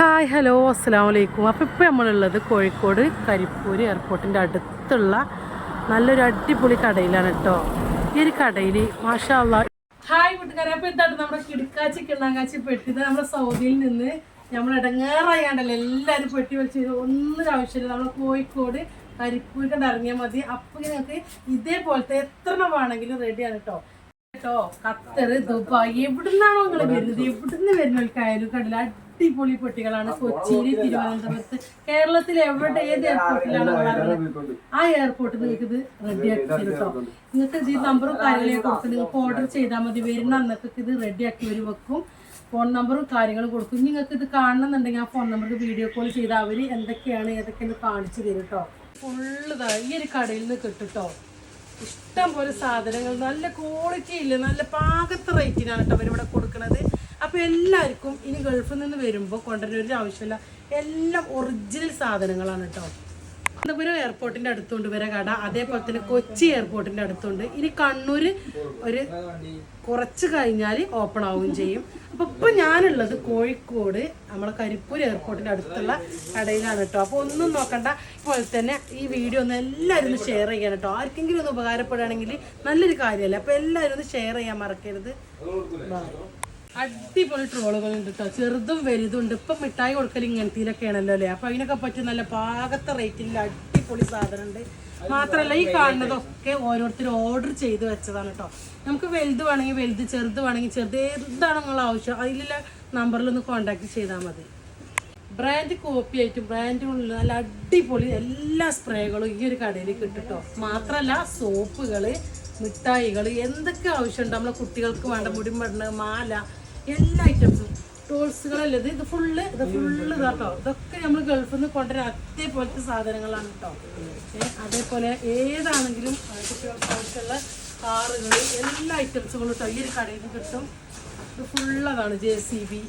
Hi hello അസ്സാം വലൈക്കും അപ്പോൾ ഇപ്പോൾ നമ്മളുള്ളത് കോഴിക്കോട് കരിപ്പൂർ എയർപോർട്ടിന്റെ അടുത്തുള്ള നല്ലൊരു അടിപൊളി കടയിലാണ് കേട്ടോ ഈ ഒരു കടയിൽ മാഷാള്ള ഹായ് കൂട്ടുകാരെ. അപ്പോൾ എന്താണ് നമ്മുടെ കിടക്കാച്ചി കിണ്ണാങ്കാച്ചി പെട്ടിത്. നമ്മുടെ സൗദിയിൽ നിന്ന് നമ്മൾ ഇടങ്ങേറായാണ്ടല്ലോ എല്ലാവരും പെട്ടി വലിച്ച് ഒന്നും ആവശ്യമില്ല. നമ്മൾ കോഴിക്കോട് കരിപ്പൂരിക്കൊണ്ട് ഇറങ്ങിയാൽ മതി. അപ്പോൾ നിങ്ങൾക്ക് ഇതേപോലത്തെ എത്ര വേണമെങ്കിലും റെഡിയാണ് കേട്ടോ കേട്ടോ? ഖത്തർ ദുബായ് എവിടുന്നാണോ നിങ്ങൾ വരുന്നത്? എവിടുന്ന് വരുന്നവർക്കായാലും കടല അടിപൊളി പെട്ടികളാണ്. കൊച്ചിയിൽ തിരുവനന്തപുരത്ത് കേരളത്തിൽ എവിടെ ഏത് എയർപോർട്ടിലാണ് ആ എയർപോർട്ടിൽ നിങ്ങൾക്ക് ഇത് റെഡിയാക്കി തരും കേട്ടോ. നിങ്ങൾക്ക് ഈ നമ്പറും കാര്യങ്ങളൊക്കെ കൊടുത്ത് നിങ്ങൾക്ക് ഓർഡർ ചെയ്താൽ മതി. വരുന്ന അന്നൊക്കെ ഇത് റെഡിയാക്കി വരും വെക്കും. ഫോൺ നമ്പറും കാര്യങ്ങളും കൊടുക്കും. നിങ്ങൾക്ക് ഇത് കാണണമെന്നുണ്ടെങ്കിൽ ആ ഫോൺ നമ്പർക്ക് വീഡിയോ കോൾ ചെയ്താൽ അവർ എന്തൊക്കെയാണ് ഏതൊക്കെയാണ് കാണിച്ചു തരും കേട്ടോ. ഫുള്ള് ഈ ഒരു കടയിൽ നിന്ന് കിട്ടും കേട്ടോ. ഇഷ്ടം പോലെ സാധനങ്ങൾ നല്ല ക്വാളിറ്റി ഇല്ല? നല്ല പാകത്ത് റേറ്റിനാണ് കേട്ടോ അവരിവിടെ കൊടുക്കുന്നത് അപ്പോൾ എല്ലാവർക്കും ഇനി ഗൾഫിൽ നിന്ന് വരുമ്പോൾ കൊണ്ടുവരുന്ന ഒരു ആവശ്യമില്ല. എല്ലാം ഒറിജിനൽ സാധനങ്ങളാണ് കേട്ടോ. തിരുവനന്തപുരം എയർപോർട്ടിന്റെ അടുത്തുണ്ട് വരെ കട. അതേപോലെ തന്നെ കൊച്ചി എയർപോർട്ടിന്റെ അടുത്തുണ്ട്. ഇനി കണ്ണൂർ ഒരു കുറച്ച് കഴിഞ്ഞാൽ ഓപ്പൺ ആവുകയും ചെയ്യും. അപ്പൊ ഇപ്പൊ ഞാനുള്ളത് കോഴിക്കോട് നമ്മളെ കരിപ്പൂർ എയർപോർട്ടിന്റെ അടുത്തുള്ള കടയിലാണ് കേട്ടോ അപ്പൊ ഒന്നും നോക്കണ്ട. ഇപ്പോൾ തന്നെ ഈ വീഡിയോ ഒന്ന് എല്ലാവരും ഷെയർ ചെയ്യാൻ കേട്ടോ ആർക്കെങ്കിലും ഒന്ന് ഉപകാരപ്പെടുകയാണെങ്കിൽ നല്ലൊരു കാര്യമല്ലേ? അപ്പൊ എല്ലാവരും ഒന്ന് ഷെയർ ചെയ്യാൻ മറക്കരുത്. അടിപൊളി ട്രോളുകൾ ഉണ്ട് കേട്ടോ ചെറുതും വലുതും ഉണ്ട്. ഇപ്പം മിഠായി കൊടുക്കൽ ഇങ്ങനത്തിലൊക്കെ ആണല്ലോ അല്ലേ? അപ്പൊ അതിനൊക്കെ പറ്റിയ നല്ല പാകത്തെ റേറ്റിൽ അടിപൊളി സാധനം ഉണ്ട്. മാത്രമല്ല ഈ കാണുന്നതൊക്കെ ഓരോരുത്തർ ഓർഡർ ചെയ്ത് വെച്ചതാണ് കേട്ടോ നമുക്ക് വലുത് വേണമെങ്കിൽ വലുത് ചെറുത് വേണമെങ്കിൽ ചെറുത് എന്താണ് നിങ്ങൾ ആവശ്യം? അതിലുള്ള നമ്പറിലൊന്ന് കോൺടാക്ട് ചെയ്താൽ മതി. ബ്രാൻഡ് കോപ്പി ആയിട്ടും ബ്രാൻഡിനുള്ള നല്ല അടിപൊളി എല്ലാ സ്പ്രേകളും ഈ ഒരു കടയിൽ കിട്ടും കേട്ടോ മാത്രല്ല സോപ്പുകൾ മിഠായികൾ എന്തൊക്കെ ആവശ്യമുണ്ട്? നമ്മളെ കുട്ടികൾക്ക് വേണ്ട മുടി മണ്ണ് മാല എല്ലാ ഐറ്റംസും ടൂൾസുകളല്ലേ ഇത്? ഫുള്ള് ഇത് ഫുള്ള് ഇതാട്ടോ ഇതൊക്കെ നമ്മൾ ഗൾഫിൽ നിന്ന് കൊണ്ടുവരാൻ അതേപോലത്തെ സാധനങ്ങളാണ് കേട്ടോ അതേപോലെ ഏതാണെങ്കിലും കുട്ടികൾക്ക് ആവശ്യമുള്ള കാറുകൾ എല്ലാ ഐറ്റംസുകളും കേട്ടോ ഈ ഒരു കടയിൽ നിന്ന് കിട്ടും. ഇത് ഫുള്ളതാണ് ജെ സി ബി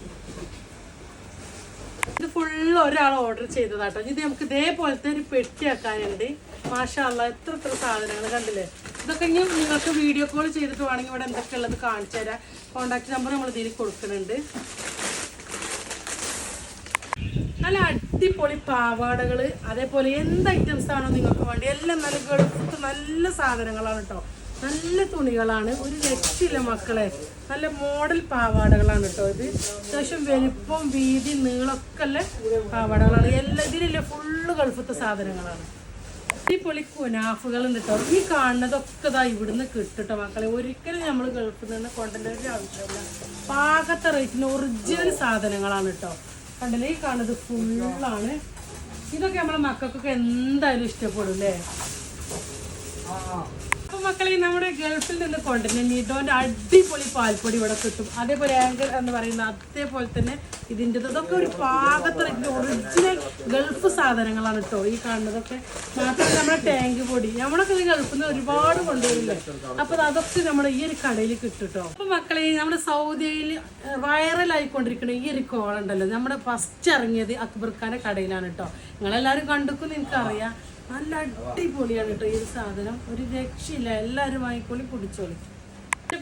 ഇത് ഫുള്ള് ഒരാൾ ഓർഡർ ചെയ്തതാട്ടോ ഇത് നമുക്ക് ഇതേപോലത്തെ ഒരു പെട്ടി ആക്കാനുണ്ട്. മാഷാല്ല എത്ര എത്ര സാധനങ്ങൾ കണ്ടില്ലേ? ഇതൊക്കെ ഇനി നിങ്ങൾക്ക് വീഡിയോ കോൾ ചെയ്തിട്ട് വേണമെങ്കിൽ ഇവിടെ എന്തൊക്കെ ഉള്ളത് കാണിച്ചു തരാം. കോണ്ടാക്ട് നമ്പർ നമ്മൾ ഇതിൽ കൊടുക്കുന്നുണ്ട്. നല്ല അടിപൊളി പാവാടകൾ അതേപോലെ എന്ത് ഐറ്റംസ് ആണോ നിങ്ങൾക്ക് വേണ്ടി എല്ലാം നല്ല ഗൾഫത്ത് നല്ല സാധനങ്ങളാണ് കേട്ടോ നല്ല തുണികളാണ്. ഒരു രക്ഷയില്ല മക്കളെ നല്ല മോഡൽ പാവാടകളാണ് കേട്ടോ ഇത്. അത്യാവശ്യം വലിപ്പം വീതി നീളമൊക്കെ ഉള്ള പാവാടകളാണ്. എല്ലാം ഇതിലില്ല ഫുള്ള് ഗൾഫത്തെ സാധനങ്ങളാണ്. അടിപൊളി കുനാഫുകളുണ്ട് കേട്ടോ ഈ കാണുന്നതൊക്കെ ഇതാ ഇവിടുന്ന് കിട്ടും കേട്ടോ മക്കളെ. ഒരിക്കലും നമ്മൾ ഗൾഫിൽ നിന്ന് കൊണ്ടുവരേണ്ട ഒരു ആവശ്യമില്ല. പാകത്തെ റേറ്റിന് ഒറിജിനൽ സാധനങ്ങളാണ് കേട്ടോ കണ്ടില്ലേ? ഈ കാണുന്നത് ഫുള്ളാണ് ഇതൊക്കെ നമ്മളെ മക്കൾക്കൊക്കെ എന്തായാലും ഇഷ്ടപ്പെടും അല്ലേ മക്കളെ നമ്മുടെ ഗൾഫിൽ നിന്ന് കൊണ്ടുവരുന്ന നീഡോന്റെ അടിപൊളി പാൽപ്പൊടി ഇവിടെ കിട്ടും. അതേപോലെ ആങ്കർ എന്ന് പറയുന്ന അതേപോലെ തന്നെ ഇതിന്റെ ഇതൊക്കെ ഒരു പാകത്തിന് ഒറിജിനൽ ഗൾഫ് സാധനങ്ങളാണ് കേട്ടോ ഈ കാണുന്നതൊക്കെ. മാത്രമല്ല നമ്മുടെ ടാങ്ക് പൊടി. നമ്മളൊക്കെ ഈ ഗൾഫിൽ നിന്ന് ഒരുപാട് കൊണ്ടുവരില്ലേ? അപ്പൊ അതൊക്കെ നമ്മുടെ ഈ ഒരു കടയിൽ കിട്ടും കേട്ടോ മക്കളെ നമ്മുടെ സൗദിയിൽ വൈറലായിക്കൊണ്ടിരിക്കുന്ന ഈ ഒരു കോളുണ്ടല്ലോ. നമ്മുടെ ഫസ്റ്റ് ഇറങ്ങിയത് അക്ബർ ഖാന്റെ കടയിലാണ് കേട്ടോ നിങ്ങളെല്ലാവരും കണ്ടുക്കും എനിക്കറിയാം. നല്ല അടിപൊളിയാണ് കേട്ടോ ഈ ഒരു സാധനം. ഒരു രക്ഷയില്ല. എല്ലാവരും വാങ്ങിക്കോളി കുടിച്ചോളി.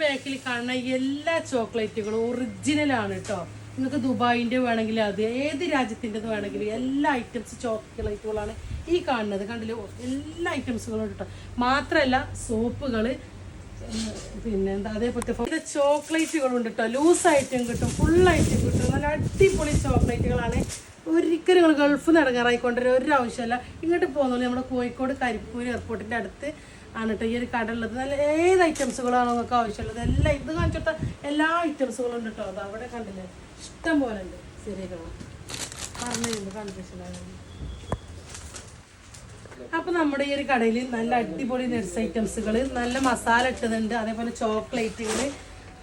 ബാക്കിൽ കാണുന്ന എല്ലാ ചോക്ലേറ്റുകളും ഒറിജിനൽ ആണ് കേട്ടോ. നിങ്ങൾക്ക് ദുബായിന്റെ വേണമെങ്കിൽ അത് ഏത് രാജ്യത്തിന്റെത് വേണമെങ്കിലും എല്ലാ ഐറ്റംസ് ചോക്ലേറ്റുകളാണ് ഈ കാണുന്നത്. കണ്ടില്ലേ? എല്ലാ ഐറ്റംസുകളും കേട്ടോ. മാത്രമല്ല സോപ്പുകൾ പിന്നെ എന്താ അതേപോലത്തെ ചോക്ലേറ്റുകളുണ്ട് കേട്ടോ ലൂസായിട്ടും കിട്ടും ഫുള്ളായിട്ടും കിട്ടും. നല്ല അടിപൊളി ചോക്ലേറ്റുകളാണ്. ഒരിക്കലും നിങ്ങൾ ഗൾഫ് നിന്ന് ഇടങ്ങാറായിക്കൊണ്ടൊരു ഒരു ആവശ്യമില്ല ഇങ്ങോട്ട് പോകുന്നത് നമ്മുടെ കോഴിക്കോട് കരിപ്പൂർ എയർപോർട്ടിന്റെ അടുത്ത് ആണ് കേട്ടോ ഈ ഒരു കട ഉള്ളത് നല്ല ഏത് ഐറ്റംസുകളാണോ നിങ്ങൾക്ക് ആവശ്യമുള്ളത്? എല്ലാം ഇത് കാണിച്ചിട്ട എല്ലാ ഐറ്റംസുകളും ഉണ്ട് കേട്ടോ അത് അവിടെ കണ്ടില്ലേ? ഇഷ്ടം പോലെ ഉണ്ട്. ശരിയാക്കണം പറഞ്ഞു കൺഫ്യൂഷൻ അപ്പൊ നമ്മുടെ ഈ ഒരു കടയിൽ നല്ല അടിപൊളി നെറ്റ്സ് ഐറ്റംസുകൾ നല്ല മസാല ഇട്ടതുണ്ട് അതേപോലെ ചോക്ലേറ്റുകൾ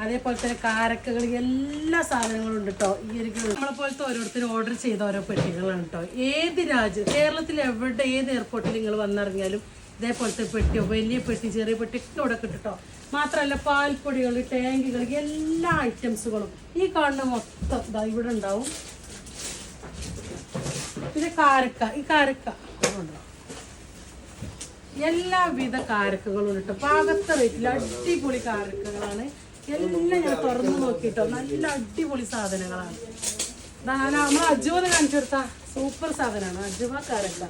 അതേപോലെ തന്നെ കാരക്കകൾ എല്ലാ സാധനങ്ങളും ഉണ്ട് കേട്ടോ ഈ ഒരു നമ്മളെ പോലത്തെ ഓരോരുത്തരും ഓർഡർ ചെയ്ത ഓരോ പെട്ടികളാണ് കേട്ടോ ഏത് രാജ്യം കേരളത്തിൽ എവിടെ ഏത് എയർപോർട്ടിൽ നിങ്ങൾ വന്നിറങ്ങിയാലും ഇതേപോലത്തെ പെട്ടിയോ വലിയ പെട്ടി ചെറിയ പെട്ടി ഒക്കെ ഇവിടെ കിട്ടും മാത്രമല്ല പാൽപ്പൊടികൾ ടാങ്കുകൾ എല്ലാ ഐറ്റംസുകളും ഈ കാണുന്ന മൊത്തം ഇതാ ഇവിടെ ഉണ്ടാവും. പിന്നെ കാരക്ക ഈ കാരക്ക. അതുകൊണ്ടോ എല്ലാവിധ കാരക്കകളും ഉണ്ട് പാകത്തെ റേറ്റിൽ അടിപൊളി കാരക്കകളാണ്. എല്ലാം ഞാൻ തുറന്നു നോക്കിട്ടോ. നല്ല അടിപൊളി സാധനങ്ങളാണ്. നമ്മൾ അജുവ കാണിച്ചു കൊടുത്ത. സൂപ്പർ സാധനമാണ്. അജുവ കാരക്ക.